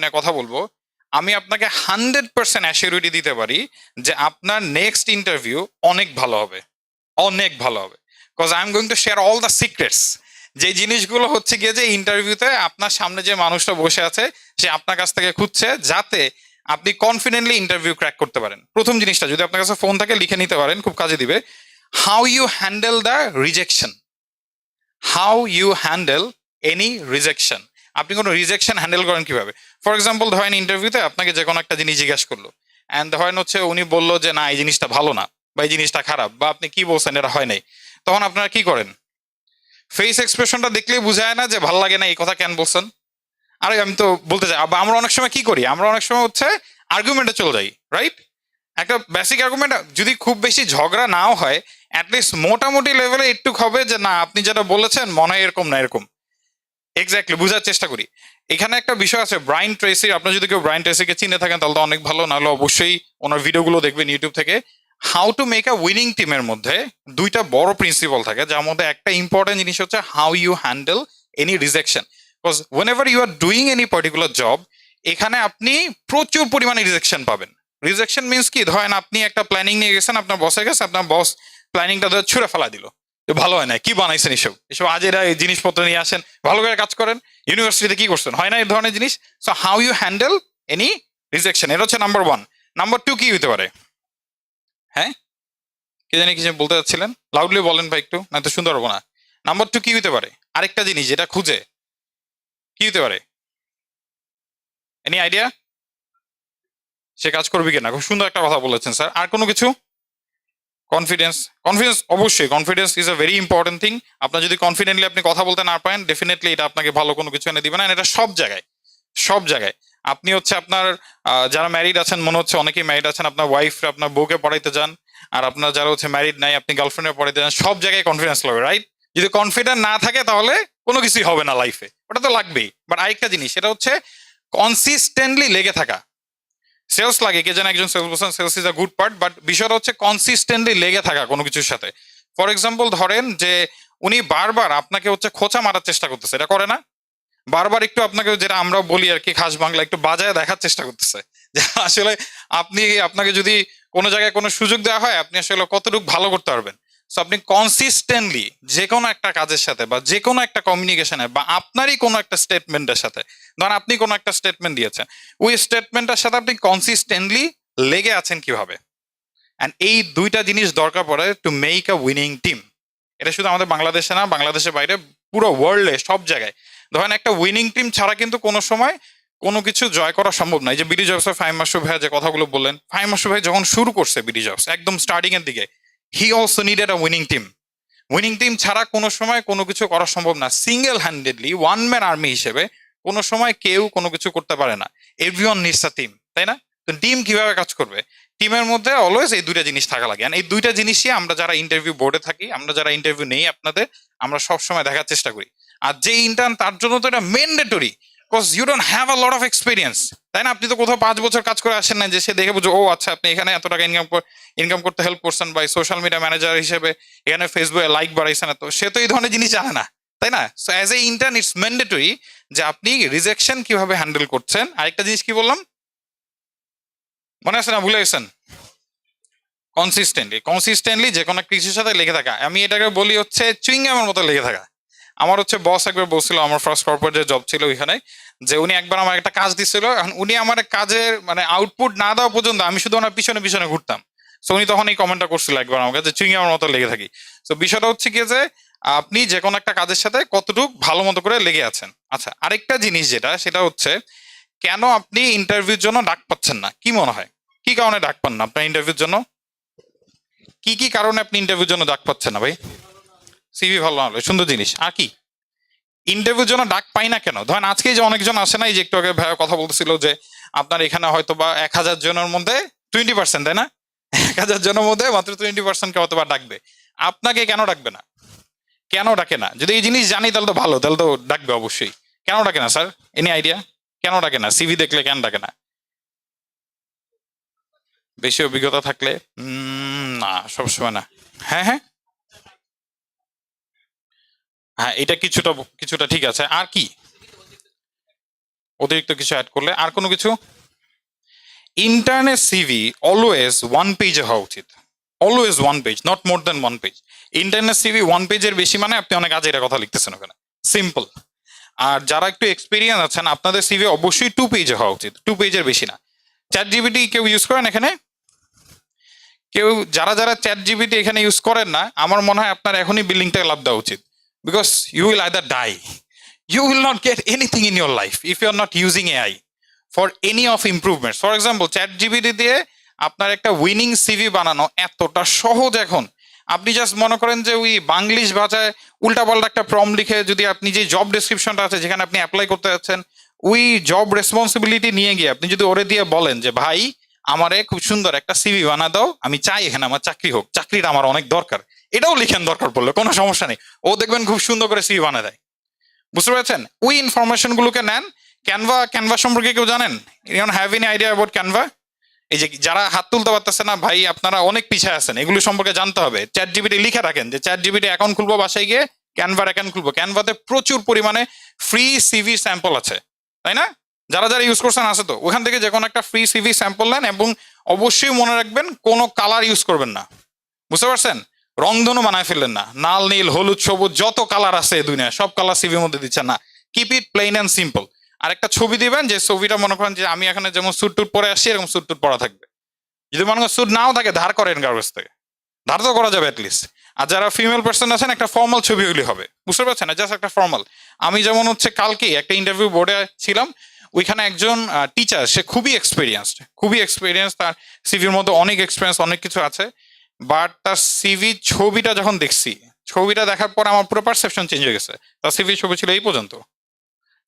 নিয়ে কথা বলব, আমি আপনাকে হান্ড্রেড পার্সেন্ট অ্যাসিউরিটি দিতে পারি যে আপনার নেক্সট ইন্টারভিউ অনেক ভালো হবে, অনেক ভালো হবে। Because I am going to share all the secrets যে জিনিসগুলো হচ্ছে গিয়ে যে ইন্টারভিউতে আপনার সামনে যে মানুষটা বসে আছে, সে আপনার কাছ থেকে খুঁজছে যাতে আপনি কনফিডেন্টলি ইন্টারভিউ ক্র্যাক করতে পারেন। প্রথম জিনিসটা, যদি আপনার কাছে ফোন থাকে, লিখে নিতে পারেন, খুব কাজে দিবে। How you handle the rejection how you handle any rejection আপনি কোনো রিজেকশন হ্যান্ডেল করেন কীভাবে? ফর এক্সাম্পল ধরেন ইন্টারভিউতে আপনাকে যে কোনো একটা জিনিস জিজ্ঞাসা করল। অ্যান্ড ধরেন হচ্ছে উনি বলল যে, না, এই জিনিসটা ভালো না বা এই জিনিসটা খারাপ বা আপনি কি বলছেন, এটা হয় নাই। তখন আপনারা কি করেন? ফেস এক্সপ্রেশনটা দেখলেই বোঝায় না যে, ভালো লাগে না, এই কথা কেন বলছেন? আরে, আমি তো বলতে চাই, আবার আমরা অনেক সময় কি করি? আমরা অনেক সময় হচ্ছে আর্গুমেন্টে চলে যাই রাইট একটা বেসিক আর্গুমেন্ট যদি খুব বেশি ঝগড়া নাও হয় অ্যাটলিস্ট মোটামুটি লেভেলে একটু হবে যে, না, আপনি যেটা বলেছেন, মনে হয় এরকম না, এরকম। এক্স্যাক্টলি বোঝার চেষ্টা করি। এখানে একটা বিষয় আছে ব্রাইন ট্রেসি আপনার যদি কেউ ব্রাইন ট্রেসিকে চিনে থাকেন, তাহলে তো অনেক ভালো, নাহলে অবশ্যই ওনার ভিডিওগুলো দেখবেন ইউটিউব থেকে। How to make a winning টিমের মধ্যে দুইটা বড় প্রিন্সিপাল থাকে, যার মধ্যে একটা ইম্পর্টেন্ট জিনিস হচ্ছে how you handle any rejection because whenever you are doing any particular job এখানে আপনি প্রচুর পরিমাণে রিজেকশন পাবেন। রিজেকশন মিনস কি? ধরেন আপনি একটা প্ল্যানিং নিয়ে গেছেন, আপনার বসে গেছে, আপনার বস প্ল্যানিংটা ধরে ছুঁড়ে ফেলা দিল। ভালো হয় না, কি বানাইছেন এসব? এসব আজ এরা এই জিনিসপত্র নিয়ে আসেন, ভালো করে কাজ করেন, ইউনিভার্সিটিতে কি করছেন? হয় না এই ধরনের জিনিস? So how you handle any rejection এটা হচ্ছে নাম্বার ওয়ান নাম্বার টু কি হতে পারে? হ্যাঁ? কে জানি কিছু বলতে চাচ্ছিলেন? লাউডলি বলেন ভাই একটু না তো সুন্দর হব না। নাম্বার টু কি হতে পারে? আরেকটা জিনিস যেটা খুঁজে, কি হতে পারে? এনি আইডিয়া সে কাজ করবে কিনা? খুব সুন্দর একটা কথা বলেছেন স্যার আর কোনো কিছু? কনফিডেন্স কনফিডেন্স অবশ্যই confidence is a very important thing আপনার যদি কনফিডেন্টলি আপনি কথা বলতে না পারেন ডেফিনেটলি এটা আপনাকে ভালো কোনো কিছু এনে দিবে না, এটা সব জায়গায় সব জায়গায়। আপনি হচ্ছে আপনার যারা ম্যারিড আছেন, মনে হচ্ছে অনেকেই ম্যারিড আছেন, আপনার ওয়াইফ আপনার বউকে পড়াইতে যান, আর আপনার যারা হচ্ছে ম্যারিড নাই, আপনি গার্লফ্রেন্ডে পড়াইতে যান, সব জায়গায় কনফিডেন্স লাগবে রাইট যদি কনফিডেন্ট না থাকে তাহলে কোনো কিছুই হবে না লাইফে ওটা তো লাগবেই। বাট আরেকটা জিনিস, সেটা হচ্ছে কনসিস্টেন্টলি লেগে থাকা। সেলস লাগে, কে যেন একজন sales person sales is a good part but বিষয়টা হচ্ছে কনসিস্টেন্টলি লেগে থাকা কোনো কিছুর সাথে। ফর এক্সাম্পল ধরেন যে উনি বারবার আপনাকে হচ্ছে খোঁচা মারার চেষ্টা করতেছে, এটা করে না? বারবার একটু আপনাকে যেটা আমরা বলি আর কি, খাস বাংলা, একটু বাজায় দেখার চেষ্টা করতেছে। যে আসলে আপনি, আপনাকে যদি কোনো জায়গায় কোনো সুযোগ দেওয়া হয়, আপনি আসলে কতটুকু ভালো করতে পারবেন? সো আপনি কনসিস্টেন্টলি যে কোনো একটা কাজের সাথে বা যে কোনো একটা কমিউনিকেশনে বা আপনারই কোনো একটা স্টেটমেন্টের সাথে, ধরেন আপনি কোনো একটা স্টেটমেন্ট দিয়েছেন, ওই স্টেটমেন্টের সাথে আপনি কনসিস্টেন্টলি লেগে আছেন কীভাবে? অ্যান্ড এই দুইটা জিনিস দরকার পড়ে to make a winning team এটা শুধু আমাদের বাংলাদেশে না, বাংলাদেশের বাইরে পুরো ওয়ার্ল্ডে সব জায়গায়। ধরেন একটা উইনিং টিম ছাড়া কিন্তু কোনো সময় কোনো কিছু জয় করা সম্ভব নয় যে বিডি জবসের ফাইভ মাসু ভাই যে কথাগুলো বললেন ফাইভ মাসু ভাই যখন শুরু করছে বিডি জবস একদম স্টার্টিং এর দিকে he also needed a winning team winning team ছাড়া কোনো সময় কোনো কিছু করা সম্ভব না। Single handedly one man army হিসেবে কোনো সময় কেউ কোনো কিছু করতে পারে না। এভরিওয়ান নিডস আ টিম তাই না? তো টিম কীভাবে কাজ করবে? টিমের মধ্যে অলওয়েজ এই দুইটা জিনিস থাকা লাগে। এই দুইটা জিনিসই আমরা যারা ইন্টারভিউ বোর্ডে থাকি, আমরা যারা ইন্টারভিউ নেই আপনাদের, আমরা সবসময় দেখার চেষ্টা করি। আর যে ইন্টার্ন তার জন্য তো এটা mandatory because you don't have a lot of experience তাই না? আপনি তো কোথাও পাঁচ বছর কাজ করে আসেন না যে সে দেখে বুঝো, ও আচ্ছা আপনি এখানে এত টাকা ইনকাম ইনকাম করতে হেল্প করছেন বা সোশ্যাল মিডিয়া ম্যানেজার হিসেবে, এখানে ফেসবুকে লাইক বাড়াইছেন তো সে তো এই ধরনের জিনিস জানে না, তাই না? So as a intern it's mandatory যে আপনি রিজেকশন কীভাবে হ্যান্ডেল করছেন। আরেকটা জিনিস কি বললাম? মনে আছে না? ভুলে গেছেন? কনসিস্টেন্টলি কনসিস্টেন্টলি যে কোনো কিছুর সাথে লেগে থাকা। আমি এটাকে বলি হচ্ছে চুইংগামের মতো লেগে থাকা। আমার হচ্ছে বস একবার বলছিল, আমার ফার্স্ট কর্পোরেট যে জব ছিল ওইখানে, যে উনি একবার আমার একটা কাজ দিছিল, এখন উনি আমার কাজের মানে আউটপুট না দেওয়া পর্যন্ত আমি শুধু ওনার পিছনে পিছনে ঘুরতাম। সো উনি তখন এই কমেন্টটা করছিল একবার আমার কাছে যে আমার মতো লেগে থাকি। তো বিষয়টা হচ্ছে কি যে আপনি যে কোনো একটা কাজের সাথে কতটুকু ভালো মতো করে লেগে আছেন। আচ্ছা আরেকটা জিনিস যেটা, সেটা হচ্ছে কেন আপনি ইন্টারভিউর জন্য ডাক পাচ্ছেন না? কি মনে হয়? কি কারণে ডাক পান না আপনার ইন্টারভিউর জন্য? কি কি কারণে আপনি ইন্টারভিউর জন্য ডাক পাচ্ছেন না ভাই? সিভি ভালো না হলে, সুন্দর জিনিস। আর কি? ইন্টারভিউর জন্য ডাক পাই না কেন? ধরেন আজকে যে অনেকজন আসে না এই যে একটু আগে ভাইয়া কথা বলতেছিল যে, আপনার এখানে হয়তো বা এক হাজার জনের মধ্যে টোয়েন্টি পার্সেন্ট তাই না? এক হাজার জনের মধ্যে মাত্র টোয়েন্টি পার্সেন্টকে হয়তো বা ডাকবে। আপনাকে কেন ডাকবে না? কেন ডাকে না? যদি এই জিনিস জানি, তাহলে তো ভালো, তাহলে তো ডাকবে অবশ্যই। কেন ডাকে না, স্যার? এনি আইডিয়া কেন ডাকে না? সিভি দেখলে কেন ডাকে না? বেশি অভিজ্ঞতা থাকলে না, সবসময় না। হ্যাঁ হ্যাঁ? হ্যাঁ এটা কিছুটা কিছুটা ঠিক আছে। আর কি? অতিরিক্ত কিছু অ্যাড করলে। আর কোনো কিছু? ইন্টারনেট সিভি অলওয়েজ ওয়ান পেজে হওয়া উচিত। Always one page not more than one page internet CV one পেজের বেশি মানে আপনি অনেক আজ এটা কথা লিখতেছেন ওখানে। সিম্পল আর যারা একটু এক্সপিরিয়েন্স আছেন, আপনাদের সিভি অবশ্যই টু পেজে হওয়া উচিত। টু পেজের বেশি না। চ্যাট জিবিটি কেউ ইউজ করেন এখানে? কেউ যারা যারা চ্যাট জিবিটি এখানে ইউজ করেন না, আমার মনে হয় আপনার এখনই বিল্ডিংটা লাভ দেওয়া উচিত। Because you will either die you will not get anything in your life if you are not using AI for any of improvement for example ChatGPT দিয়ে আপনার একটা উইনিং সিভি বানানো এতটা সহজ এখন। আপনি জাস্ট মনে করেন যে ওই বাংলিশ ভাষায় উল্টাপাল্টা একটা প্রম লিখে যদি আপনি যে জব ডেসক্রিপশনটা আছে যেখানে আপনি অ্যাপ্লাই করতে যাচ্ছেন, ওই জব রেসপন্সিবিলিটি নিয়ে গিয়ে আপনি যদি ওরে দিয়ে বলেন যে, ভাই আমারে খুব সুন্দর একটা সিভি বানা দাও, আমি চাই এখানে আমার চাকরি হোক। চাকরিটা আমার অনেক দরকার। এটাও লিখেন দরকার পড়লে, কোনো সমস্যা নেই। ও দেখবেন খুব সুন্দর করে সিভি বানা দেয়। বুঝতে পেরেছেন? ওই ইনফরমেশন গুলোকে নেন। ক্যানভা ক্যানভা সম্পর্কে কেউ জানেন? Have any idea about Canva এই যে যারা হাত তুলতে পারতেছে না, ভাই, আপনারা অনেক পিছিয়ে আছেন। এগুলো সম্পর্কে জানতে হবে। চ্যাট জিবিটি লিখে রাখেন যে চ্যাট জিবিটি অ্যাকাউন্ট খুলবো, বাসায় গিয়ে ক্যানভার অ্যাকাউন্ট খুলবো। ক্যানভাতে প্রচুর পরিমাণে ফ্রি সিভি স্যাম্পল আছে। তাই না? যারা যারা ইউজ করছেন, আছে তো? ওখান থেকে যে কোনো একটা ফ্রি সিভি স্যাম্পল নেন এবং অবশ্যই মনে রাখবেন, কোনো কালার ইউজ করবেন না। বুঝতে পারছেন? রংধনু বানায় ফেললেন না। নাল, নীল, হলুদ, সবুজ, যত কালার আছে এই দুনিয়ায়, সব কালার সিভির মধ্যে দিচ্ছেন না। Keep it plain and simple আর একটা ছবি দিবেন, যে ছবিটা মনে করেন যে আমি এখানে যেমন স্যুট টুট পরে আসছি, এরকম স্যুট টুট পরা থাকবে। যদি মনে করেন স্যুট নাও থাকে, ধার করেন কারোর কাছ থেকে। ধার তো করা যাবে অ্যাটলিস্ট আর যারা ফিমেল পার্সন আছেন, একটা ফর্মাল ছবি হলে হবে। বুঝতে পারছেন? জাস্ট একটা ফর্মাল আমি যেমন হচ্ছে, কালকে একটা ইন্টারভিউ বোর্ডে ছিলাম ওইখানে একজন টিচার সে খুবই এক্সপিরিয়েন্সড খুবই এক্সপিরিয়েন্স তার সিভির মধ্যে অনেক এক্সপিরিয়েন্স অনেক কিছু আছে বাট তার সিভি ছবিটা যখন দেখছি, ছবিটা দেখার পর আমার পুরো পারসেপশন চেঞ্জ হয়ে গেছে। তার সিভি ছবি ছিল এই পর্যন্ত।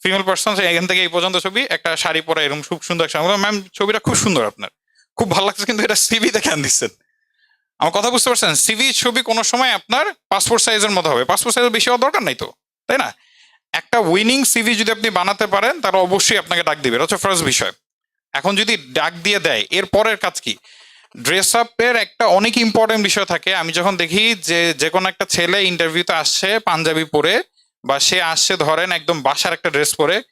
ফিমেল পার্সন এখান থেকে এই পর্যন্ত ছবি, একটা শাড়ি পরা এরকম খুব সুন্দর ম্যাম ছবিটা খুব সুন্দর আপনার। খুব ভালো লাগছে কিন্তু এটা সিভি দেখে আন দিচ্ছেন। আমার কথা বুঝতে পারছেন? সিভি ছবি কোনো সময় আপনার পাসপোর্ট সাইজের মতো হবে। পাসপোর্ট সাইজের বেশি হওয়ার দরকার নাই তো, তাই না? একটা উইনিং সিভি যদি আপনি বানাতে পারেন তারা অবশ্যই আপনাকে ডাক দিবে। হচ্ছে ফার্স্ট বিষয়। এখন যদি ডাক দিয়ে দেয়, এর পরের কাজ কি? ড্রেস আপের একটা অনেক ইম্পর্টেন্ট বিষয় থাকে। আমি যখন দেখি যে যে কোনো একটা ছেলে ইন্টারভিউতে আসছে পাঞ্জাবি পরে, বা সে আসছে ধরেন একদম বাসার একটা ড্রেস পরে,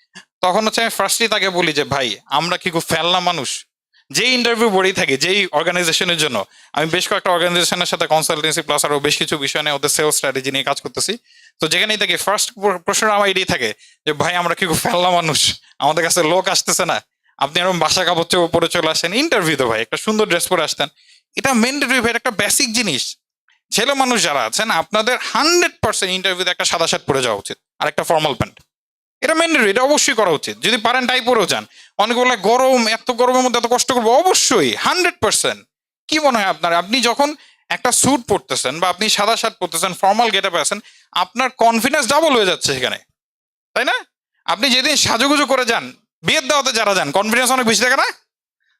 তখন হচ্ছে আমি ফার্স্টলি তাকে বলি যে, ভাই, আমরা কি খুব ফেলনা মানুষ? যে ইন্টারভিউ বড়েই থাকে, যেই অর্গানাইজেশনের জন্য। আমি বেশ কয়েকটা অর্গানাইজেশনের সাথে কনসালটেন্সি প্লাস আরও বেশ কিছু বিষয় নিয়ে ওদের সেলস স্ট্র্যাটেজি নিয়ে কাজ করতেছি। তো যেখানেই থাকি ফার্স্ট প্রশ্ন আমার এটাই থাকে যে, ভাই, আমরা কি ফেলনা মানুষ? আমাদের কাছে লোক আসতেছে না। আপনি এরকম বাসা কাপড় পরে চলে আসেন ইন্টারভিউ তো ভাই, একটা সুন্দর ড্রেস পরে আসতেন। এটা মেন্ডেটরি ভাই একটা বেসিক জিনিস। ছেলে মানুষ যারা আছেন, আপনাদের হান্ড্রেড পার্সেন্ট ইন্টারভিউতে একটা সাদা শার্ট পরে যাওয়া উচিত, আর একটা ফর্মাল প্যান্ট এটা মেন্ডেটরি এটা অবশ্যই করা উচিত। যদি পারেন টাই পরেও যান। অনেকে বলে, গরম, এত গরমের মধ্যে এত কষ্ট করব? অবশ্যই হান্ড্রেড পার্সেন্ট কি মনে হয় আপনার? আপনি যখন একটা স্যুট পরতেছেন বা আপনি সাদা শার্ট পরতেছেন ফর্মাল গেট আপে আছেন, আপনার কনফিডেন্স ডাবল হয়ে যাচ্ছে সেখানে। তাই না? আপনি যেদিন সাজুগুজু করে যান, বিয়ের দাওয়াতে যারা যান কনফিডেন্স অনেক বেশি থাকে না?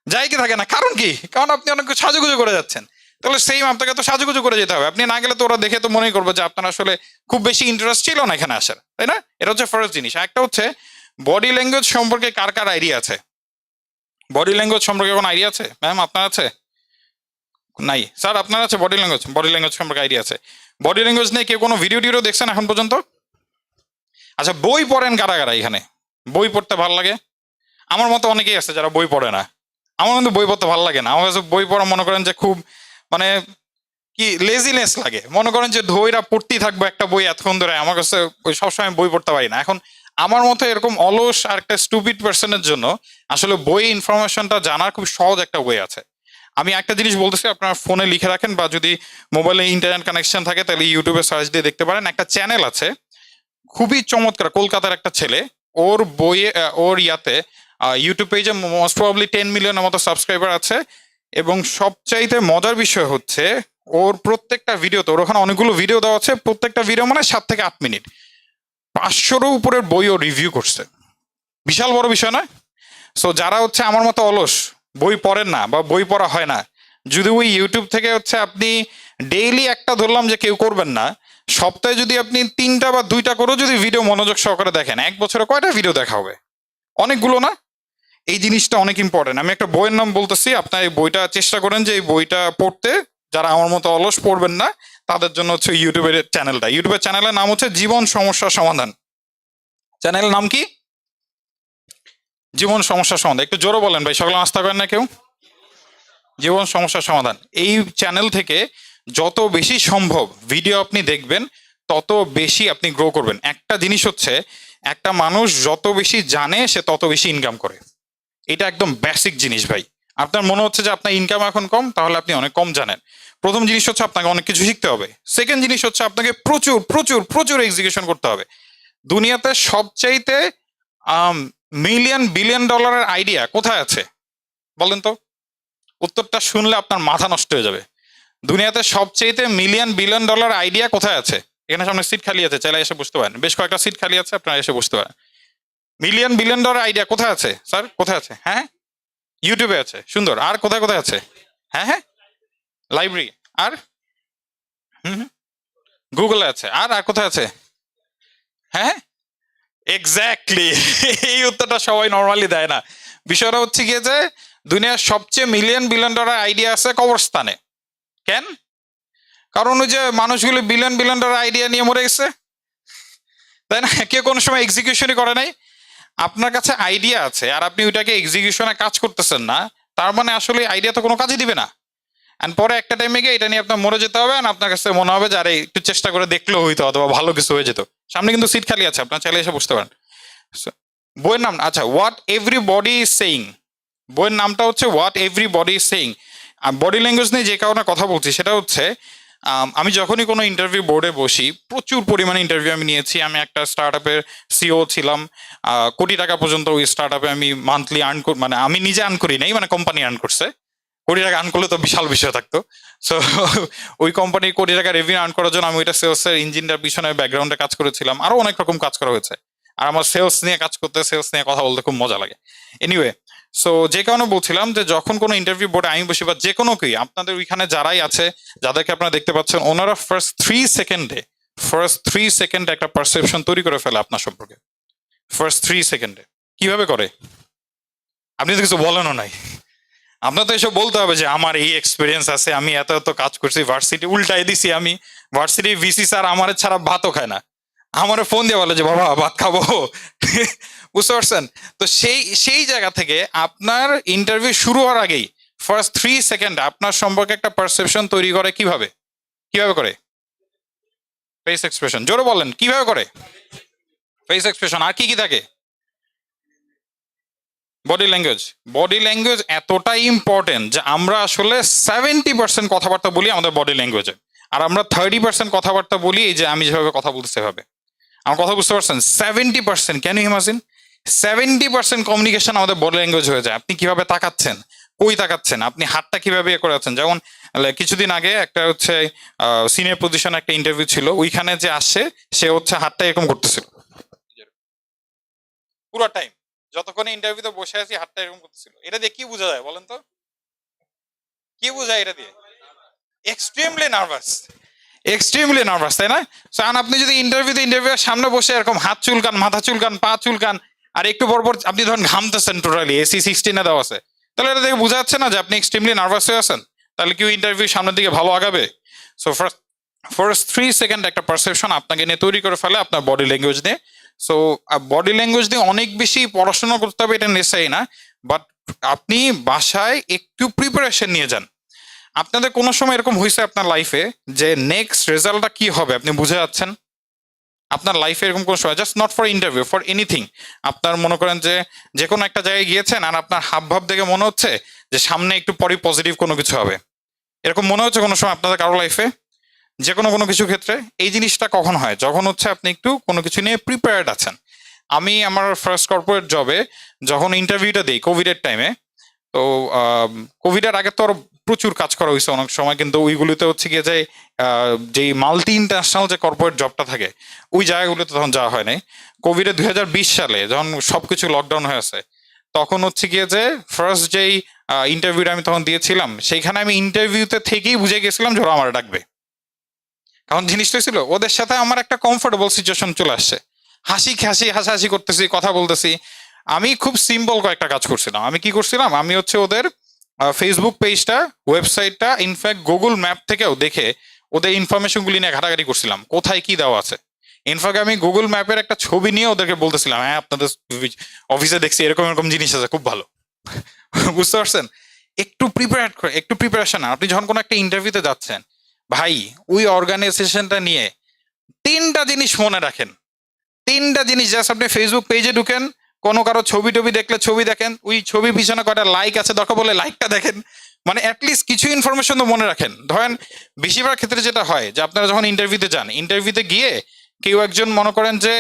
যাই কি থাকে না? কারণ কি? কারণ আপনি অনেক সাজুগুজু করে যাচ্ছেন। তাহলে সেম আপনাকে তো সাজুগুজু করে যেতে হবে। আপনি না গেলে তো ওরা দেখে তো মনেই করব যে আপনার আসলে খুব বেশি ইন্টারেস্ট ছিল না এখানে আসার। তাই না? এটা হচ্ছে ফার্স্ট জিনিস। একটা হচ্ছে বডি ল্যাঙ্গুয়েজ সম্পর্কে কার কার আইডিয়া আছে? বডি ল্যাঙ্গুয়েজ সম্পর্কে কোনো আইডিয়া আছে? ম্যাম আপনার আছে? নাই। স্যার, আপনার আছে বডি ল্যাঙ্গুয়েজ বডি ল্যাঙ্গুয়েজ সম্পর্কে আইডিয়া আছে। বডি ল্যাঙ্গুয়েজ নিয়ে কেউ কোনো ভিডিও টিডিও দেখছেন এখন পর্যন্ত? আচ্ছা বই পড়েন কারা কারা এখানে? বই পড়তে ভালো লাগে? আমার মতো অনেকেই আছে যারা বই পড়ে না। আমার কিন্তু বই পড়তে ভালো লাগে না। আমার কাছে বই পড়া মনে করেন যে খুব মানে কি লেজিনেস লাগে। মনে করেন যে ধৈরা পড়তেই থাকব একটা বই এতক্ষণ ধরে। আমার কাছে ওই সবসময় বই পড়তে পারি না। এখন আমার মতো এরকম অলস আর একটা স্টুপিড পার্সনের জন্য আসলে বই ইনফরমেশনটা জানার খুব সহজ একটা বই আছে। আমি একটা জিনিস বলতেছি, আপনার ফোনে লিখে রাখেন বা যদি মোবাইলে ইন্টারনেট কানেকশন থাকে, তাহলে ইউটিউবে সার্চ দিয়ে দেখতে পারেন। একটা চ্যানেল আছে, খুবই চমৎকার, কলকাতার একটা ছেলে। ওর বইয়ে ওর ইয়াতে ইউটিউব পেজে মোস্ট প্রবাবলি টেন মিলিয়নের মতো সাবস্ক্রাইবার আছে এবং সবচাইতে মজার বিষয় হচ্ছে, ওর প্রত্যেকটা ভিডিওতে ওর ওখানে অনেকগুলো ভিডিও দেওয়া আছে, প্রত্যেকটা ভিডিও মানে সাত থেকে আট মিনিট। পাঁচশোরও উপরের বই ও রিভিউ করছে। বিশাল বড় বিষয় নয়? সো যারা হচ্ছে আমার মতো অলস বই পড়েন না বা বই পড়া হয় না। যদি ওই ইউটিউব থেকে হচ্ছে আপনি ডেইলি একটা ধরলাম যে কেউ করবেন না, সপ্তাহে যদি আপনি তিনটা বা দুইটা করেও যদি ভিডিও মনোযোগ সহকারে দেখেন, এক বছরে কয়টা ভিডিও দেখা হবে? অনেকগুলো না? এই জিনিসটা অনেক ইম্পর্টেন্ট আমি একটা বইয়ের নাম বলতেছি, আপনার এই বইটা চেষ্টা করেন যে এই বইটা পড়তে, যারা আমার মতো অলস পড়বেন না, তাদের জন্য হচ্ছে ইউটিউবের চ্যানেলটা ইউটিউবের চ্যানেলের নাম হচ্ছে জীবন সমস্যা সমাধান। চ্যানেলের নাম কি? জীবন সমস্যার সমাধান। একটু জোরে বলেন ভাই, সকালে নাস্তা করেন না কেউ? জীবন সমস্যার সমাধান। এই চ্যানেল থেকে যত বেশি সম্ভব ভিডিও আপনি দেখবেন, তত বেশি আপনি গ্রো করবেন। একটা জিনিস হচ্ছে, একটা মানুষ যত বেশি জানে, সে তত বেশি ইনকাম করে। এটা একদম বেসিক জিনিস ভাই। আপনার মনে হচ্ছে যে আপনার ইনকাম এখন কম, তাহলে আপনি অনেক কম জানেন। প্রথম জিনিস হচ্ছে আপনাকে অনেক কিছু শিখতে হবে। সেকেন্ড জিনিস হচ্ছে আপনাকে প্রচুর প্রচুর প্রচুর এক্সিকিউশন করতে হবে। দুনিয়াতে সবচাইতে মিলিয়ন বিলিয়ন ডলারের আইডিয়া কোথায় আছে? বলেন তো। উত্তরটা শুনলে আপনার মাথা নষ্ট হয়ে যাবে। দুনিয়াতে সবচেয়েতে মিলিয়ন বিলিয়ন ডলার আইডিয়া কোথায় আছে? এখানে সামনে সিট খালি আছে, চাইলে এসে বসতে পারেন। বেশ কয়েকটা সিট খালি আছে, আপনারা এসে বসতে পারেন। মিলিয়ন বিলিয়ন ডলার আইডিয়া কোথায় আছে? স্যার, কোথায় আছে? হ্যাঁ? ইউটিউবে আছে, সুন্দর। আর কোথায় কোথায় আছে? হ্যাঁ হ্যাঁ? লাইব্রেরি। আর? হুম গুগলে আছে। আর আর কোথায় আছে? হ্যাঁ? এক্স্যাক্টলি এই উত্তরটা সবাই নর্মালি দেয় না। বিষয়টা হচ্ছে গিয়ে যে, দুনিয়ার সবচেয়ে মিলিয়ন বিলিয়ন ডলার আইডিয়া আছে কবরস্থানে। কেন? কারণ ওই যে মানুষগুলো বিলিয়ন বিলিয়ন ডলার আইডিয়া নিয়ে মরে গেছে। তাই না? কেউ কোনো সময় এক্সিকিউশনই করে নাই। আপনার কাছে আইডিয়া আছে, আর আপনি ওইটাকে এক্সিকিউশনে কাজ করতেছেন না, তার মানে আসলে আইডিয়া তো কোনো কাজে দিবে না। অ্যান্ড পরে একটা টাইমে গিয়ে এটা নিয়ে আপনার মরে যেতে হবে আর আপনার কাছে মনে হবে যে, আরে, একটু চেষ্টা করে দেখলেও হইতো অথবা ভালো কিছু হয়ে যেত। সামনে কিন্তু সিট খালি আছে, আপনার চাইলে এসে বসতে পারেন। বইয়ের নাম আচ্ছা what every body is saying বইয়ের নামটা হচ্ছে what every body is saying body language নিয়ে যে কারণে কথা বলছি, সেটা হচ্ছে, আমি যখনই কোনো ইন্টারভিউ বোর্ডে বসি, প্রচুর পরিমাণে ইন্টারভিউ আমি নিয়েছি। আমি একটা স্টার্ট আপের সিও ছিলাম। কোটি টাকা পর্যন্ত ওই স্টার্ট আপে আমি মান্থলি আর্ন মানে আমি নিজে আর্ন করি নাই মানে কোম্পানি আর্ন করছে। কোটি টাকা আর্ন করলে তো বিশাল বিষয় থাকতো। সো ওই কোম্পানির কোটি টাকা রেভিনিউ আর্ন করার জন্য আমি ওইটা সেলসের ইঞ্জিনটার পিছনে ব্যাকগ্রাউন্ডে কাজ করেছিলাম। আরও অনেক রকম কাজ করা হয়েছে। আর আমার সেলস নিয়ে কাজ করতে সেলস নিয়ে কথা বলতে খুব মজা লাগে। এনিওয়ে সো যে কারণে বলছিলাম যে যখন কোনো ইন্টারভিউ বোর্ডে আমি বসি বা যে কোনো কেউ আপনাদের ওইখানে যারাই আছে, যাদেরকে আপনারা দেখতে পাচ্ছেন, ওনারা ফার্স্ট থ্রি সেকেন্ডে ফার্স্ট থ্রি সেকেন্ডে একটা পারসেপশন তৈরি করে ফেলে আপনার সম্পর্কে। ফার্স্ট থ্রি সেকেন্ডে কীভাবে করে? আপনি তো কিছু বলেনও নাই। আপনার তো এসব বলতে হবে যে আমার এই এক্সপিরিয়েন্স আছে, আমি এত এত কাজ করছি ভার্সিটি উল্টাই দিছি আমি। ভার্সিটি ভিসি স্যার আমার ছাড়া ভাতও খায় না। আমার ফোন দিয়ে বলে যে, বাবা, ভাত খাব। বুঝতে পারছেন? তো সেই সেই জায়গা থেকে আপনার ইন্টারভিউ শুরু হওয়ার আগেই ফার্স্ট থ্রি সেকেন্ড আপনার সম্পর্কে একটা পারসেপশন তৈরি করে কীভাবে? কীভাবে করে? ফেস এক্সপ্রেশন জোরে বলেন, কীভাবে করে? ফেস এক্সপ্রেশন আর কি কি থাকে? বডি ল্যাঙ্গুয়েজ বডি ল্যাঙ্গুয়েজ এতটাই ইম্পর্টেন্ট যে আমরা আসলে সেভেন্টি পার্সেন্ট কথাবার্তা বলি আমাদের বডি ল্যাঙ্গুয়েজে আর আমরা থার্টি পার্সেন্ট কথাবার্তা বলি যে আমি যেভাবে কথা বলতে সেভাবে। আমার কথা বুঝতে পারছেন? Seventy percent you imagine seventy percent communication আমাদের বডি ল্যাঙ্গুয়েজ হয়ে যায়। আপনি কীভাবে তাকাচ্ছেন? কই তাকাচ্ছেন? আপনি হাতটা কীভাবে ইয়ে করে আছেন? যেমন কিছুদিন আগে একটা হচ্ছে সিনিয়র পজিশন একটা ইন্টারভিউ ছিল। ওইখানে যে আসছে সে হচ্ছে হাতটা এরকম করতেছিল। পুরো টাইম যতক্ষণ ইন্টারভিউতে বসে আছি, হাতটা এরকম করতেছিল। এটা দিয়ে কি বোঝা যায় বলেন তো? কি বোঝায় এটা দিয়ে? এক্সট্রিমলি নার্ভাস এক্সট্রিমলি নার্ভাস তাই না? আর আপনি যদি ইন্টারভিউতে ইন্টারভিউ সামনে বসে এরকম হাত চুলকান, মাথা চুলকান, পা চুলকান, আর একটু পর পর আপনি ধরেন ঘামতেছেন টোটালি এসি সিক্সটিনে দেওয়া আছে। তাহলে এটা দেখে বোঝা যাচ্ছে না যে আপনি এক্সট্রিমলি নার্ভাস হয়ে আছেন। তাহলে কেউ ইন্টারভিউ সামনের দিকে ভালো আগাবে? So first first three second একটা পারসেপশন আপনাকে নিয়ে তৈরি করে ফেলে আপনার বডি ল্যাঙ্গুয়েজ নিয়ে। সো বডি ল্যাঙ্গুয়েজ দিয়ে অনেক বেশি পড়াশোনা করতে হবে এটা নেশাই না বাট আপনি বাসায় একটু প্রিপারেশন নিয়ে যান। আপনাদের কোনো সময় এরকম হয়েছে আপনার লাইফে যে নেক্সট রেজাল্টটা কি হবে, আপনি বুঝে যাচ্ছেন? আপনার লাইফে এরকম কোনো সময় just not for interview for anything আপনার মনে করেন যে যে কোনো একটা জায়গায় গিয়েছেন আর আপনার হাব ভাব দেখে মনে হচ্ছে যে সামনে একটু পরে পজিটিভ কোনো কিছু হবে। এরকম মনে হচ্ছে কোনো সময় আপনাদের কারও লাইফে যে কোনো কোনো কিছু ক্ষেত্রে এই জিনিসটা কখন হয়? যখন হচ্ছে আপনি একটু কোনো কিছু নিয়ে প্রিপেয়ার্ড আছেন। আমি আমার ফার্স্ট কর্পোরেট জবে যখন ইন্টারভিউটা দিই কোভিডের টাইমে তো কোভিডের আগে তো প্রচুর কাজ করা হয়েছে অনেক সময়, কিন্তু ওইগুলিতে হচ্ছে গিয়ে যে যেই মাল্টি ইন্টারন্যাশনাল যে কর্পোরেট জবটা থাকে, ওই জায়গাগুলোতে তখন যাওয়া হয় নাই। কোভিডে দুই হাজার বিশ সালে যখন সবকিছু লকডাউন হয়েছে তখন হচ্ছে গিয়ে যে ফার্স্ট যেই ইন্টারভিউটা আমি তখন দিয়েছিলাম, সেইখানে আমি ইন্টারভিউতে থেকেই বুঝে গেছিলাম যে ওরা আমার ডাকবে। কারণ জিনিসটা ছিল ওদের সাথে আমার একটা কমফোর্টেবল সিচুয়েশন চলে আসছে। হাসি হাসি হাসাহাসি করতেছি, কথা বলতেছি। আমি খুব সিম্পল কয়েকটা কাজ করছিলাম। আমি কি করছিলাম? আমি হচ্ছে ওদের ফেসবুক পেজটা ওয়েবসাইটটা ইনফ্যাক্ট গুগল ম্যাপ থেকেও দেখে ওদের ইনফরমেশনগুলি নিয়ে ঘাটাঘাটি করছিলাম। কোথায় কি দেওয়া আছে? ইনফ্যাক্ট আমি গুগল ম্যাপের একটা ছবি নিয়ে ওদেরকে বলতেছিলাম হ্যাঁ আপনাদের অফিসে দেখছি এরকম এরকম জিনিস আছে, খুব ভালো। বুঝতে পারছেন? একটু প্রিপেয়ার একটু প্রিপারেশন আপনি যখন কোনো একটা ইন্টারভিউতে যাচ্ছেন ভাই, ওই অর্গানাইজেশনটা নিয়ে তিনটা জিনিস মনে রাখেন। তিনটা জিনিস জাস্ট আপনি ফেসবুক পেজে ঢুকেন, কোনো কারও ছবি টবি দেখলে ছবি দেখেন, ওই ছবি পিছনে কটা লাইক আছে, দরকার বলে লাইকটা দেখেন। মানে অ্যাটলিস্ট কিছু ইনফরমেশন তো মনে রাখেন। ধরেন, বেশিরভাগ ক্ষেত্রে যেটা হয়, যে আপনারা যখন ইন্টারভিউতে যান ইন্টারভিউতে গিয়ে কেউ একজন মনে করেন যে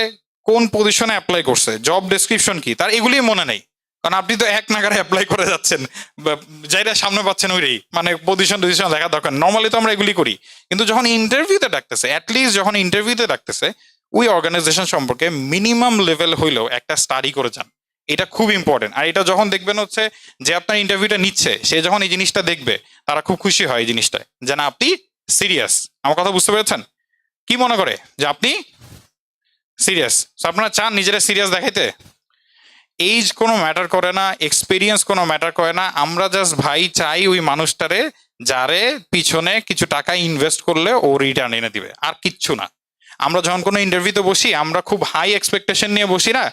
কোন পজিশনে অ্যাপ্লাই করছে জব ডেসক্রিপশন কি, তার এগুলি মনে নেই। কারণ আপনি তো এক নাগারে অ্যাপ্লাই করে যাচ্ছেন। যাইরা সামনে পাচ্ছেন ওইটাই মানে পজিশন পজিশন দেখা দরকার। নর্মালি তো আমরা এগুলি করি। কিন্তু যখন ইন্টারভিউতে ডাকতেছে অ্যাটলিস্ট যখন ইন্টারভিউতে ডাকতেছে, ওই অর্গানাইজেশন সম্পর্কে মিনিমাম লেভেল হইলেও একটা স্টাডি করে যান। এটা খুব ইম্পর্টেন্ট আর এটা যখন দেখবেন হচ্ছে যে আপনার ইন্টারভিউটা নিচ্ছে, সে যখন এই জিনিসটা দেখবে, তারা খুব খুশি হয় এই জিনিসটায়। যে না, আপনি সিরিয়াস আমার কথা বুঝতে পেরেছেন? কি মনে করে? যে আপনি সিরিয়াস আপনারা চান নিজেরা সিরিয়াস দেখাইতে? এইজ কোনো ম্যাটার করে না এক্সপিরিয়েন্স কোনো ম্যাটার করে না। আমরা জাস্ট ভাই চাই ওই মানুষটারে যারে পিছনে কিছু টাকা ইনভেস্ট করলে ও রিটার্ন এনে দিবে, আর কিচ্ছু না। আমরা যখন কোনো ইন্টারভিউতে বসি, আমরা খুব হাই এক্সপেকটেশন নিয়ে বসি না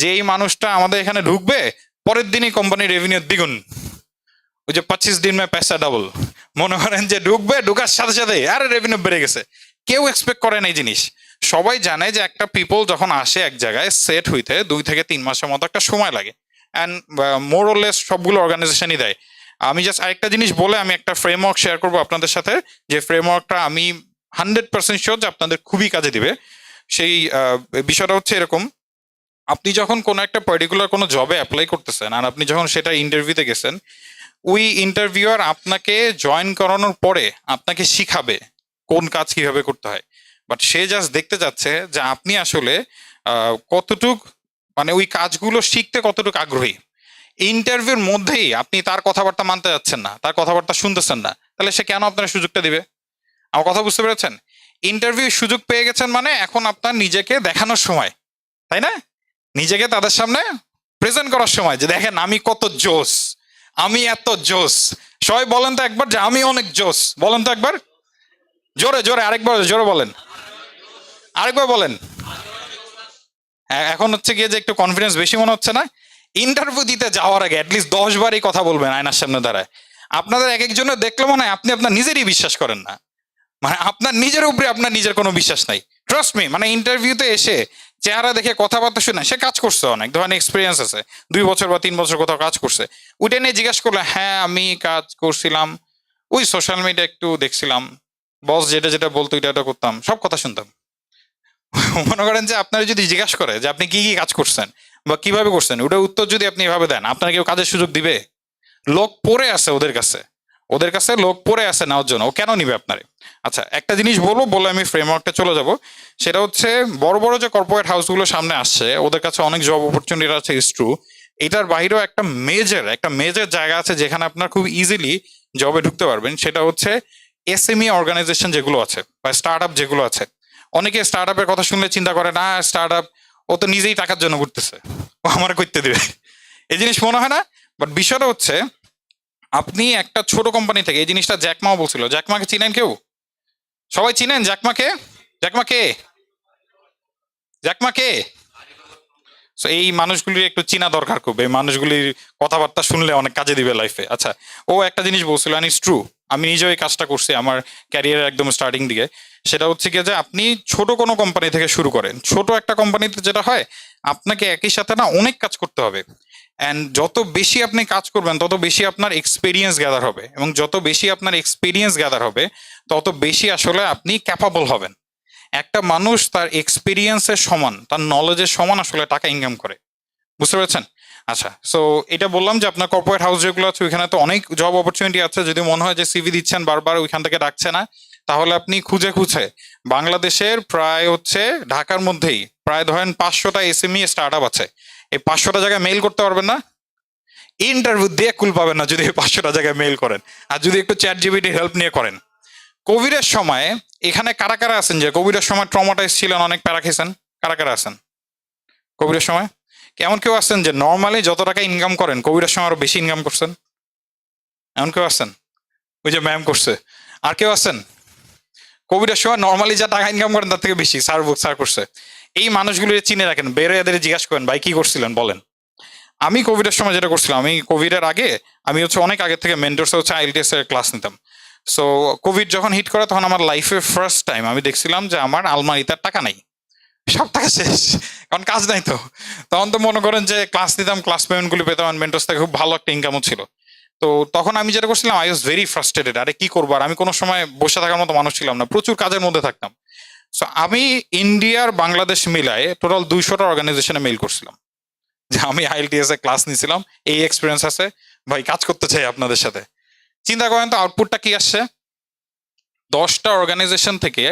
যে এই মানুষটা আমাদের এখানে ঢুকবে, পরের দিনই কোম্পানির রেভিনিউ দ্বিগুণ। ওই যে পঁচিশ দিন মে পয়সা ডাবল মনে করেন যে ঢুকবে, ঢুকার সাথে সাথে, আরে রেভিনিউ বেড়ে গেছে। কেউ এক্সপেক্ট করে না এই জিনিস। সবাই জানে যে একটা পিপল যখন আসে এক জায়গায় সেট হইতে দুই থেকে তিন মাসের মতো একটা সময় লাগে। অ্যান্ড মোরলেস সবগুলো অর্গানাইজেশনই দেয়। আমি জাস্ট আরেকটা জিনিস বলে আমি একটা ফ্রেমওয়ার্ক শেয়ার করব আপনাদের সাথে, যে ফ্রেমওয়ার্কটা আমি হান্ড্রেড পার্সেন্ট শিওর যে আপনাদের খুবই কাজে দিবে। সেই বিষয়টা হচ্ছে এরকম, আপনি যখন কোনো একটা পার্টিকুলার কোনো জবে অ্যাপ্লাই করতেছেন আর আপনি যখন সেটা ইন্টারভিউতে গেছেন, ওই ইন্টারভিউয়ার আপনাকে জয়েন করানোর পরে আপনাকে শিখাবে কোন কাজ কীভাবে করতে হয়। বাট সে জাস্ট দেখতে যাচ্ছে যে আপনি আসলে কতটুক মানে ওই কাজগুলো শিখতে কতটুকু আগ্রহী। ইন্টারভিউর মধ্যেই আপনি তার কথাবার্তা মানতে যাচ্ছেন না, তার কথাবার্তা শুনতেছেন না। তাহলে সে কেন আপনার সুযোগটা দিবে? আমার কথা বুঝতে পেরেছেন? ইন্টারভিউ সুযোগ পেয়ে গেছেন মানে এখন আপনার নিজেকে দেখানোর সময়, তাই না? নিজেকে তাদের সামনে প্রেজেন্ট করার সময় যে দেখেন আমি কত জোস আমি এত জোস সবাই বলেন তো একবার যে আমি অনেক জোস বলেন তো একবার। জোরে জোরে, আরেকবার, জোরে বলেন। আরেকবার বলেন। এখন হচ্ছে গিয়ে যে একটু কনফিডেন্স বেশি মনে হচ্ছে না ইন্টারভিউ দিতে যাওয়ার আগে অ্যাটলিস্ট দশ বারই কথা বলবেন আয়নার সামনে দাঁড়ায়। আপনাদের এক একজনের দেখলে মনে হয় আপনি আপনার নিজেরই বিশ্বাস করেন না। মানে আপনার নিজের উপরে আপনার নিজের কোনো বিশ্বাস নাই। ট্রাস্ট মি মানে ইন্টারভিউতে এসে চেহারা দেখে কথাবার্তা শুনে, সে কাজ করছে অনেক ধরনের এক্সপিরিয়েন্স আছে। দুই বছর বা তিন বছর কোথাও কাজ করছে। ওইটা নিয়ে জিজ্ঞাসা করলে হ্যাঁ আমি কাজ করছিলাম। ওই সোশ্যাল মিডিয়া একটু দেখছিলাম। বস যেটা যেটা বলতো এটা এটা করতাম, সব কথা শুনতাম। মনে করেন যে আপনারা যদি জিজ্ঞাসা করে যে আপনি কি কি কাজ করছেন বা কীভাবে করছেন, ওটার উত্তর যদি আপনি এভাবে দেন, আপনার কেউ কাজের সুযোগ দিবে? লোক পড়ে আছে ওদের কাছে। ওদের কাছে লোক পড়ে আছে নেওয়ার জন্য। ও কেন নিবে আপনারে? আচ্ছা একটা জিনিস বলব, বলে আমি ফ্রেমওয়ার্কটা চলে যাব। সেটা হচ্ছে, বড় বড় যে কর্পোরেট হাউসগুলো সামনে আসছে, ওদের কাছে অনেক জব অপরচুনিটি আছে ইস ট্রু এটার বাইরেও একটা মেজর একটা মেজর জায়গা আছে যেখানে আপনার খুব ইজিলি জবে ঢুকতে পারবেন। সেটা হচ্ছে এসএমই অর্গানাইজেশন যেগুলো আছে বা স্টার্ট যেগুলো আছে অনেকে স্টার্ট আপের কথা শুনলে চিন্তা করে না স্টার্ট আপ ও তো নিজেই টাকার জন্য করতেছে ও আমার করতে দেবে। এই জিনিস মনে হয় না বাট বিষয়টা হচ্ছে আপনি একটা ছোট কোম্পানি থেকে এই জিনিসটা জ্যাকমাও বলছিল জ্যাকমাকে চিনেন কেউ? সবাই চিনেন জ্যাকমাকে? জ্যাকমা কে? So, এই মানুষগুলির একটু চিনা দরকার খুব এই মানুষগুলির কথাবার্তা শুনলে অনেক কাজে দিবে লাইফে আচ্ছা ও একটা জিনিস বলছিল অ্যান্ড ইস ট্রু আমি নিজেও এই কাজটা করছি আমার ক্যারিয়ারের একদম স্টার্টিং দিকে। সেটা হচ্ছে কি যে আপনি ছোট কোনো কোম্পানি থেকে শুরু করেন। ছোট একটা কোম্পানিতে যেটা হয়, আপনাকে একই সাথে না অনেক কাজ করতে হবে। অ্যান্ড যত বেশি আপনি কাজ করবেন, তত বেশি আপনার এক্সপিরিয়েন্স গ্যাদার হবে। এবং যত বেশি আপনার এক্সপিরিয়েন্স গ্যাদার হবে, তত বেশি আসলে আপনি ক্যাপাবল হবেন। একটা মানুষ তার এক্সপিরিয়েন্সের সমান, তার নলেজের সমান আসলে টাকা ইনকাম করে। বুঝতে পেরেছেন? আচ্ছা সো এটা বললাম যে আপনার কর্পোরেট হাউস যেগুলো আছে, ওইখানে তো অনেক জব অপরচুনিটি আছে। যদি মনে হয় যে সিভি দিচ্ছেন বারবার, ওইখান থেকে ডাকছে না। তাহলে আপনি খুঁজে খুঁজে বাংলাদেশের প্রায় হচ্ছে ঢাকার মধ্যেই প্রায় ধরেন পাঁচশোটা এসএমই স্টার্ট আপ আছে। এই পাঁচশোটা জায়গায় মেইল করতে পারবেন না? ইন্টারভিউ দিয়ে কুল পাবেন না যদি পাঁচশোটা জায়গায় মেইল করেন। আর যদি একটু চ্যাট জিবিটি হেল্প নিয়ে করেন। কোভিডের সময় এখানে কারা কারা আছেন যে? কোভিডের সময় ট্রমাটাইজ ছিলেন, অনেক প্যারা খেয়েছেন কারা কারা আছেন? কোভিডের সময়? কেমন কেউ আছেন যে নর্মালি যত টাকা ইনকাম করেন কোভিডের সময় আরও বেশি ইনকাম করছেন? এমন কেউ আছেন? ওই যে ম্যাম করছে। আর কেউ আছেন? কোভিডের সময় নর্মালি যা টাকা ইনকাম করেন তার থেকে বেশি স্যার বুক স্যার করছে। এই মানুষগুলো চিনে রাখেন, বেরো এদের জিজ্ঞাসা করেন, ভাই, কি করছিলেন? বলেন। আমি কোভিডের সময় যেটা করছিলাম, আমি কোভিডের আগে, আমি হচ্ছে অনেক আগে থেকে মেন্টরস হচ্ছে আইএলটিএস এর ক্লাস নিতাম। সো কোভিড যখন হিট করে, তখন আমার লাইফে ফার্স্ট টাইম আমি দেখছিলাম যে আমার আলমারিতে টাকা নাই। সব টাকা শেষ। কারণ কাজ নাই তো। তখন তো মনে করেন যে ক্লাস নিতাম ক্লাস পেমেন্টগুলি পেতাম মেন্টরস থেকে খুব ভালো একটা ইনকামও ছিল। তো তখন আমি যেটা করছিলাম আই ওয়াজ ভেরি ফ্রাস্ট্রেটেড আরে কি করব? আর আমি কোনো সময় বসে থাকার মতো মানুষ ছিলাম না, প্রচুর কাজের মধ্যে থাকতাম। সো আমি ইন্ডিয়ার বাংলাদেশ মিলায় টোটাল দুইশোটা অর্গানাইজেশনে মেইল করছিলাম। যে আমি আইএলটিএস এ ক্লাস নিয়েছিলাম এই এক্সপিরিয়েন্স আছে, ভাই কাজ করতে চাই আপনাদের সাথে। চিন্তা করেন তো আউটপুটটা কি আসছে? দশটা অর্গানাইজেশন থেকে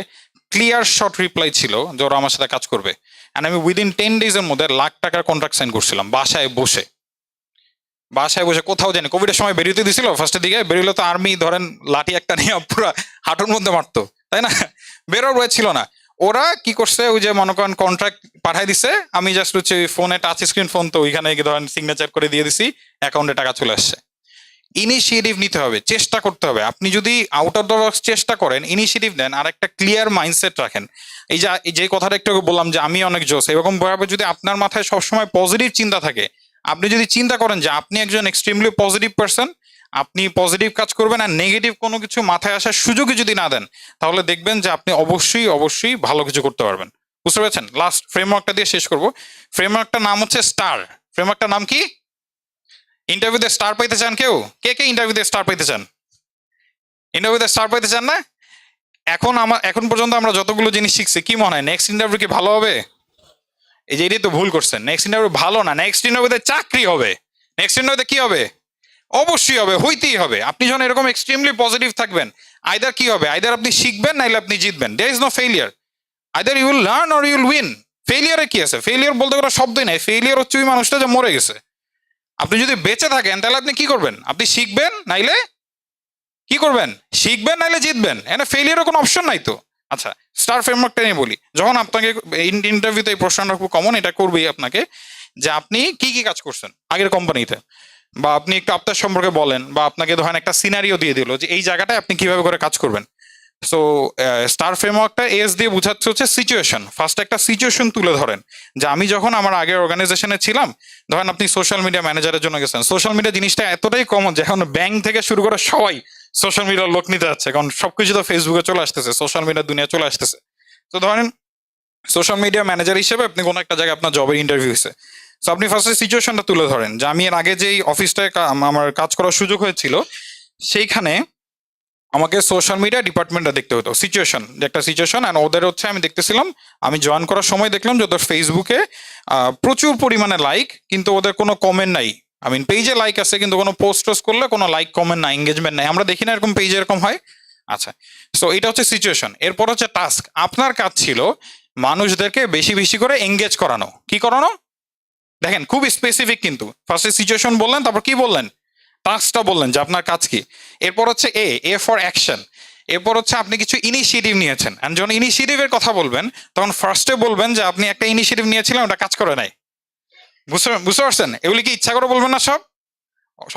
ক্লিয়ার শর্ট রিপ্লাই ছিল যে ওরা আমার সাথে কাজ করবে। অ্যান্ড আমি উইদিন টেন ডেজের মধ্যে লাখ টাকার কন্ট্রাক্ট সাইন করছিলাম, বাসায় বসে। বাসায় বসে কোথাও জানি কোভিডের সময় বেরিয়ে দিছিল ফার্স্টের দিকে বেরিয়ে তো আর্মি ধরেন লাঠি একটা নিয়ে পুরো হাঁটুর মধ্যে মারতো, তাই না? বেরোর বয়ে ছিল না। ওরা কি করছে, ওই যে মনে করেন কন্ট্রাক্ট পাঠাই দিছে, আমি জাস্ট হচ্ছে ফোনে টাচ স্ক্রিন ফোন তো ওইখানে ধরেন সিগনেচার করে দিয়ে দিছি অ্যাকাউন্টে টাকা চলে আসছে। ইনিশিয়েটিভ নিতে হবে, চেষ্টা করতে হবে। আপনি যদি আউট অফ দ্য বক্স চেষ্টা করেন ইনিশিয়েটিভ দেন আর একটা ক্লিয়ার মাইন্ডসেট রাখেন। এই যে যে কথাটা একটু বললাম যে আমি অনেক জোস এরকম ভাবে যদি আপনার মাথায় সবসময় পজিটিভ চিন্তা থাকে, আপনি যদি চিন্তা করেন যে আপনি একজন এক্সট্রিমলি পজিটিভ পার্সন আপনি পজিটিভ কাজ করবেন আর নেগেটিভ কোনো কিছু মাথায় আসার সুযোগই যদি না দেন, তাহলে দেখবেন যে আপনি অবশ্যই অবশ্যই ভালো কিছু করতে পারবেন। বুঝতে পেরেছেন? লাস্ট ফ্রেমওয়ার্কটা দিয়ে শেষ করব। ফ্রেমওয়ার্কটার নাম হচ্ছে স্টার ফ্রেমওয়ার্কটার নাম কি? ইন্টারভিউতে স্টার পাইতে চান কেউ? কে কে ইন্টারভিউতে স্টার পাইতে চান? ইন্টারভিউতে স্টার পাইতে চান না? এখন আমার এখন পর্যন্ত আমরা যতগুলো জিনিস শিখছি, কি মনে হয়? নেক্সট ইন্টারভিউ কি ভালো হবে? এই যে এটাই তো ভুল করছেন। নেক্সট ইন্টারভিউ ভালো না। নেক্সট ইন্টারভিউতে চাকরি হবে। নেক্সট ইন্টারভিউতে কি হবে? অবশ্যই হবে, হইতেই হবে। আপনি যখন এরকম এক্সট্রিমলি পজিটিভ থাকবেন আইদার কি হবে? আইদার আপনি শিখবেন, নাইলে আপনি জিতবেন। There is no failure either you will learn or you'll win ফেলিয়ারে কি আছে? ফেলিয়ার বলতে কোনো শব্দই নাই। ফেলিয়ার হচ্ছে ওই মানুষটা যে মরে গেছে। আপনি যদি বেঁচে থাকেন, তাহলে আপনি কি করবেন? আপনি শিখবেন, নাইলে কি করবেন? শিখবেন, নাইলে জিতবেন। এখানে ফেলিয়ারের কোনো অপশন নাই তো। আচ্ছা স্টার ফ্রেমওয়ার্কটা নিয়ে বলি। যখন আপনাকে ইন্টারভিউতে এই প্রশ্নটা খুব কমন এটা করবেই আপনাকে যে আপনি কি কি কাজ করছেন আগের কোম্পানিতে বা আপনি একটু আপনার সম্পর্কে বলেন, বা আপনাকে ধরেন একটা সিনারিও দিয়ে দিল যে এই জায়গাটায় আপনি কীভাবে করে কাজ করবেন। সো স্টার ফ্রেমওয়ার্কটা এস দিয়ে বোঝাচ্ছে হচ্ছে সিচুয়েশন ফার্স্ট একটা সিচুয়েশন তুলে ধরেন। যে আমি যখন আমার আগের অর্গানাইজেশনে ছিলাম, ধরেন আপনি সোশ্যাল মিডিয়া ম্যানেজারের জন্য গেছেন। সোশ্যাল মিডিয়া জিনিসটা এতটাই কমন যে এখন ব্যাংক থেকে শুরু করে সবাই সোশ্যাল মিডিয়ার লোক নিতে যাচ্ছে। কারণ সবকিছু তো ফেসবুকে চলে আসতেছে সোশ্যাল মিডিয়ার দুনিয়া চলে আসতেছে। তো ধরেন সোশ্যাল মিডিয়া ম্যানেজার হিসেবে আপনি কোনো একটা জায়গায় আপনার জবের ইন্টারভিউ হয়েছে। তো আপনি ফার্স্টে সিচুয়েশনটা তুলে ধরেন। যে আমি এর আগে যেই অফিসটায় আমার কাজ করার সুযোগ হয়েছিল, সেইখানে আমাকে সোশ্যাল মিডিয়া ডিপার্টমেন্টটা দেখতে হতো সিচুয়েশন যে একটা সিচুয়েশন অ্যান্ড ওদের হচ্ছে আমি দেখতেছিলাম, আমি জয়েন করার সময় দেখলাম যে ওদের ফেসবুকে প্রচুর পরিমাণে লাইক কিন্তু ওদের কোনো কমেন্ট নাই। আই মিন পেজে লাইক আছে, কিন্তু কোনো পোস্ট টোস্ট করলে কোনো লাইক কমেন্ট নাই এঙ্গেজমেন্ট নাই। আমরা দেখি না এরকম পেজে এরকম হয়। আচ্ছা সো এটা হচ্ছে সিচুয়েশন এরপর হচ্ছে টাস্ক আপনার কাজ ছিল মানুষদেরকে বেশি বেশি করে এঙ্গেজ করানো। কি করানো? দেখেন খুব স্পেসিফিক কিন্তু। ফার্স্টে সিচুয়েশন বললেন, তারপর কি বললেন? টাস্কটা বললেন যে আপনার কাজ কি? এরপর হচ্ছে এ এ ফর অ্যাকশন এরপর হচ্ছে আপনি কিছু ইনিশিয়েটিভ নিয়েছেন। অ্যান্ড যখন ইনিশিয়েটিভের কথা বলবেন, তখন ফার্স্টে বলবেন যে আপনি একটা ইনিশিয়েটিভ নিয়েছিলেন, ওটা কাজ করে নাই। বুঝতে বুঝতে পারছেন? এগুলি কি ইচ্ছা করে বলবেন না সব?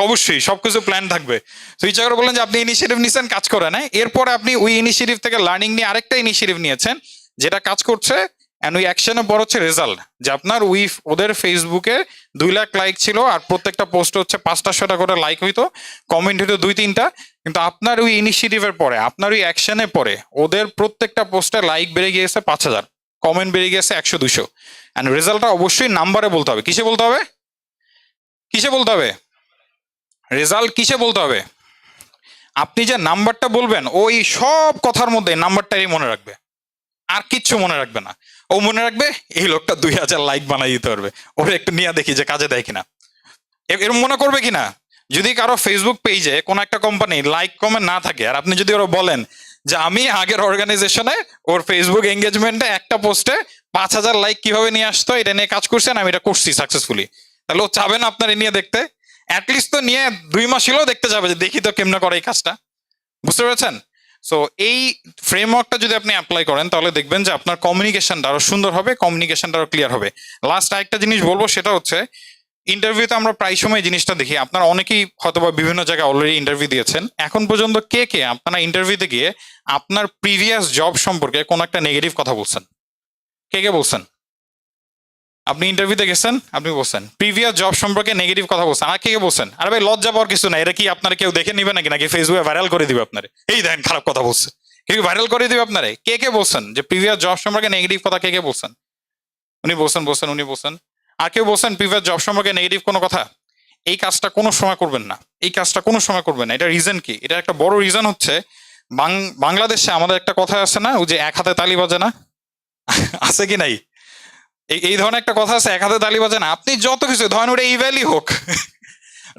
অবশ্যই সবকিছু প্ল্যান থাকবে। তো ইচ্ছা করে বললেন যে আপনি ইনিশিয়েটিভ নিয়েছেন কাজ করে নাই। এরপরে আপনি ওই ইনিশিয়েটিভ থেকে লার্নিং নিয়ে আরেকটা ইনিশিয়েটিভ নিয়েছেন, যেটা কাজ করছে অ্যান্ড ওই অ্যাকশনের পর হচ্ছে রেজাল্ট যে আপনার ওই ওদের ফেসবুকে দুই লাখ লাইক ছিল আর প্রত্যেকটা পোস্ট হচ্ছে পাঁচটা ছটা করে লাইক হইতো কমেন্ট হইতো দুই তিনটা কিন্তু আপনার ওই ইনিশিয়েটিভের পরে, আপনার ওই অ্যাকশনের পরে, ওদের প্রত্যেকটা পোস্টে লাইক বেড়ে গিয়েছে পাঁচ হাজার কমেন্ট বেড়ে গিয়েছে একশো দুশো অ্যান্ড রেজাল্টটা অবশ্যই নাম্বারে বলতে হবে। কিসে বলতে হবে? কিসে বলতে হবে? রেজাল্ট কিসে বলতে হবে? আপনি যে নাম্বারটা বলবেন, ওই সব কথার মধ্যে নাম্বারটাই মনে রাখবে। আর কিচ্ছু মনে রাখবে না। ও মনে রাখবে, এই লোকটা দুই হাজার লাইক বানাই দিতে পারবে। ওরা একটু নিয়ে দেখি যে কাজে দেয় কিনা। এ- এরম মনে করবে কিনা? যদি কারও ফেসবুক পেজে কোনো একটা কোম্পানি লাইক কমেন্ট না থাকে, আর আপনি যদি ওরা বলেন যে আমি আগের অর্গানাইজেশনে ওর ফেসবুক এঙ্গেজমেন্টে একটা পোস্টে পাঁচ হাজার লাইক কীভাবে নিয়ে আসতো, এটা নিয়ে কাজ করছেন আমি এটা করছি সাকসেসফুলি তাহলে ও চাবেন আপনার এ নিয়ে দেখতে? অ্যাটলিস্ট তো নিয়ে দুই মাস হলেও দেখতে যাবে যে দেখি তো কেমনে করে এই কাজটা। বুঝতে পেরেছেন? সো এই ফ্রেমওয়ার্কটা যদি আপনি অ্যাপ্লাই করেন, তাহলে দেখবেন যে আপনার কমিউনিকেশনটা আরও সুন্দর হবে কমিউনিকেশনটা আরও ক্লিয়ার হবে। লাস্ট আরেকটা জিনিস বলব, সেটা হচ্ছে ইন্টারভিউতে আমরা প্রায় সময় জিনিসটা দেখি। আপনারা অনেকেই হয়তোবা বিভিন্ন জায়গায় অলরেডি ইন্টারভিউ দিয়েছেন। এখন পর্যন্ত কে কে আপনারা ইন্টারভিউতে গিয়ে আপনার প্রিভিয়াস জব সম্পর্কে কোনো একটা নেগেটিভ কথা বলছেন? কে কে বলছেন? আপনি ইন্টারভিউতে গেছেন, আপনি বলছেন প্রিভিয়াস জব সম্পর্কে নেগেটিভ কথা বলছেন। আর কে বলছেন? আরে ভাই, লজ্জা পাওয়ার কিছু না এটা কি আপনার কেউ দেখে নিবে নাকি? নাকি ফেসবুকে ভাইরাল করে দিবে আপনার? এই দেখেন খারাপ কথা বলছে। কেউ ভাইরাল করে দিবে আপনারে? কে কে বলছেন যে প্রিভিয়াস জব সম্পর্কে নেগেটিভ কথা কে কে বলছেন? উনি বলছেন বলছেন, উনি বলছেন। আর কেউ বলছেন প্রিভিয়াস জব সম্পর্কে নেগেটিভ কোনো কথা? এই কাজটা কোনো সময় করবেন না। এই কাজটা কোনো সময় করবেন না। এটা রিজন কি? এটা একটা বড় রিজন হচ্ছে বাংলাদেশে আমাদের একটা কথা আছে না, ওই যে এক হাতে তালি বাজে না? আছে কি নাই? এই ধরনের একটা কথা আছে, এক হাতে তালি বাজে না। আপনি যত কিছু, ধরেন ওটা ইভ্যালি হোক,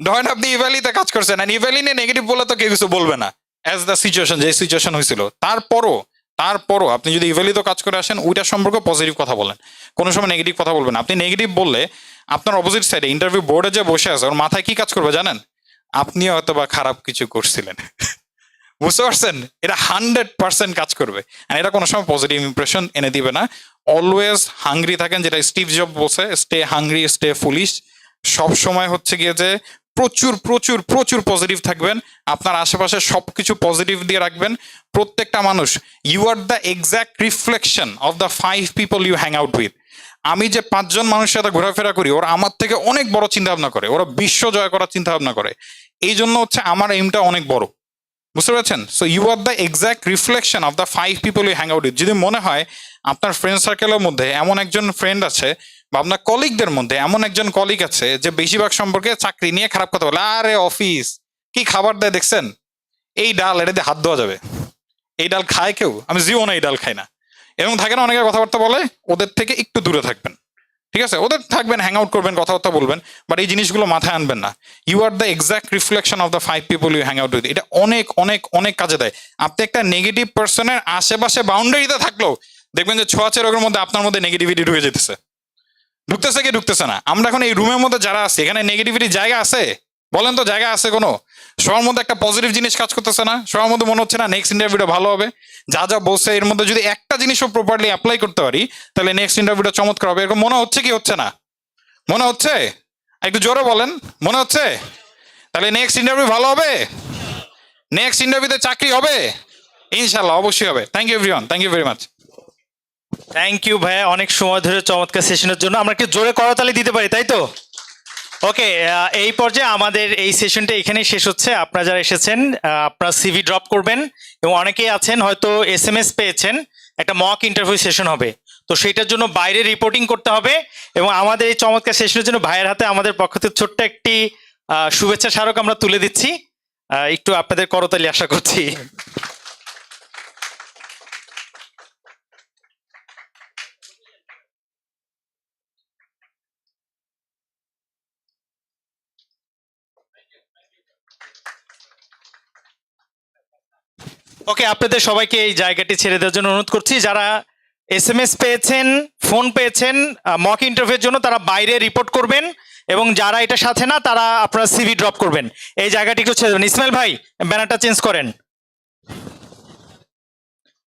ধরেন আপনি ইভ্যালিতে কাজ করছেন আর ইভ্যালি নিয়ে নেগেটিভ বলে তো কেউ কিছু বলবে না অ্যাজ দ্য সিচুয়েশন যে সিচুয়েশন হয়েছিল। তারপরও তারপরও আপনি যদি ইভ্যালিতে কাজ করে আসেন, ওইটা সম্পর্কে পজিটিভ কথা বলেন। কোনো সময় নেগেটিভ কথা বলবেন আপনি নেগেটিভ বললে আপনার অপোজিট সাইডে ইন্টারভিউ বোর্ডে যে বসে আছে, ওর মাথায় কি কাজ করবে জানেন? আপনিও হয়তো বা খারাপ কিছু করছিলেন। বুঝতে পারছেন? এটা হান্ড্রেড পার্সেন্ট কাজ করবে। আর এটা কোনো সময় পজিটিভ ইমপ্রেশন এনে দিবে না। অলওয়েজ হাংরি থাকেন, যেটা স্টিভ জব বসে, স্টে হাংরি, স্টে ফুলিশ। সব সময় হচ্ছে গিয়ে যে প্রচুর প্রচুর প্রচুর পজিটিভ থাকবেন। আপনার আশেপাশে সব কিছু পজিটিভ দিয়ে রাখবেন। প্রত্যেকটা মানুষ you are the exact reflection of the five people you hang out with আমি যে পাঁচজন মানুষের সাথে ঘোরাফেরা করি, ওরা আমার থেকে অনেক বড় চিন্তা ভাবনা করে। ওরা বিশ্ব জয় করার চিন্তা ভাবনা করে। এই জন্য হচ্ছে আমার এইমটা অনেক বড়। বুঝতে পারছেন? So you are the exact reflection of the five people you hang out with যদি মনে হয় আপনার ফ্রেন্ড সার্কেলের মধ্যে এমন একজন ফ্রেন্ড আছে বা আপনার কলিগদের মধ্যে এমন একজন কলিগ আছে যে বেশিরভাগ সম্পর্কে চাকরি নিয়ে খারাপ কথা বলে, আরে অফিস কি খাবার দেয় দেখছেন? এই ডাল এটা দিয়ে হাত ধোয়া যাবে। এই ডাল খায় কেউ? আমি জীবনে এই ডাল খাই না। এবং থাকে না, অনেকে কথাবার্তা বলে, ওদের থেকে একটু দূরে থাকবেন। ঠিক আছে? ওদের থাকবেন হ্যাং আউট করবেন, কথাবার্তা বলবেন বাট এই জিনিসগুলো মাথায় আনবেন না। You are the exact reflection of the five people you hang out with এটা অনেক অনেক অনেক কাজে দেয়। আপনি একটা নেগেটিভ পার্সনের আশেপাশে বাউন্ডারিতে থাকলেও দেখবেন যে ছোঁয়াচে রোগের মধ্যে আপনার মধ্যে নেগেটিভিটি ঢুকে যেতেছে। ঢুকতেছে কি ঢুকতেছে না? আমরা এখন এই রুমের মধ্যে যারা আছে, এখানে নেগেটিভিটি জায়গা আছে? বলেন তো, জায়গা আছে কোনো? সবার মধ্যে একটা পজিটিভ জিনিস কাজ করতেছে না? সবার মধ্যে মনে হচ্ছে না নেক্সট ইন্টারভিউটা ভালো হবে। যা যা বলছে, এর মধ্যে যদি একটা জিনিসও প্রপারলি অ্যাপ্লাই করতে পারি, তাহলে নেক্সট ইন্টারভিউটা চমৎকার হবে। এরকম মনে হচ্ছে কি হচ্ছে না? মনে হচ্ছে? একটু জোরে বলেন, মনে হচ্ছে? তাহলে নেক্সট ইন্টারভিউ ভালো হবে? নেক্সট ইন্টারভিউতে চাকরি হবে? ইনশাল্লাহ অবশ্যই হবে। Thank you everyone thank you very much thank you ভাইয়া। অনেক সময় ধরে চমৎকার সেশনের জন্য আমরা একটু জোরে করতালি দিতে পারি, তাই তো? ওকে এই পর্যায়ে আমাদের এই সেশনটা এখানেই শেষ হচ্ছে। আপনারা যারা এসেছেন আপনারা সিভি ড্রপ করবেন এবং অনেকেই আছেন, হয়তো এস এম এস পেয়েছেন, একটা মক ইন্টারভিউ সেশন হবে। তো সেইটার জন্য বাইরে রিপোর্টিং করতে হবে এবং আমাদের এই চমৎকার সেশনের জন্য ভাইয়ের হাতে আমাদের পক্ষ থেকে ছোট্ট একটি শুভেচ্ছা স্মারক আমরা তুলে দিচ্ছি। একটু আপনাদের করতালি আশা করছি। ওকে আপনাদের সবাইকে এই জায়গাটি ছেড়ে দেওয়ার জন্য অনুরোধ করছি। যারা এস এম এস পেয়েছেন ফোন পেয়েছেন মক ইন্টারভিউর জন্য তারা বাইরে রিপোর্ট করবেন এবং যারা এটা সাথে না, তারা আপনারা সিভি ড্রপ করবেন। এই জায়গাটি একটু ছেড়ে দেবেন। ইসমাইল ভাই ব্যানারটা চেঞ্জ করেন।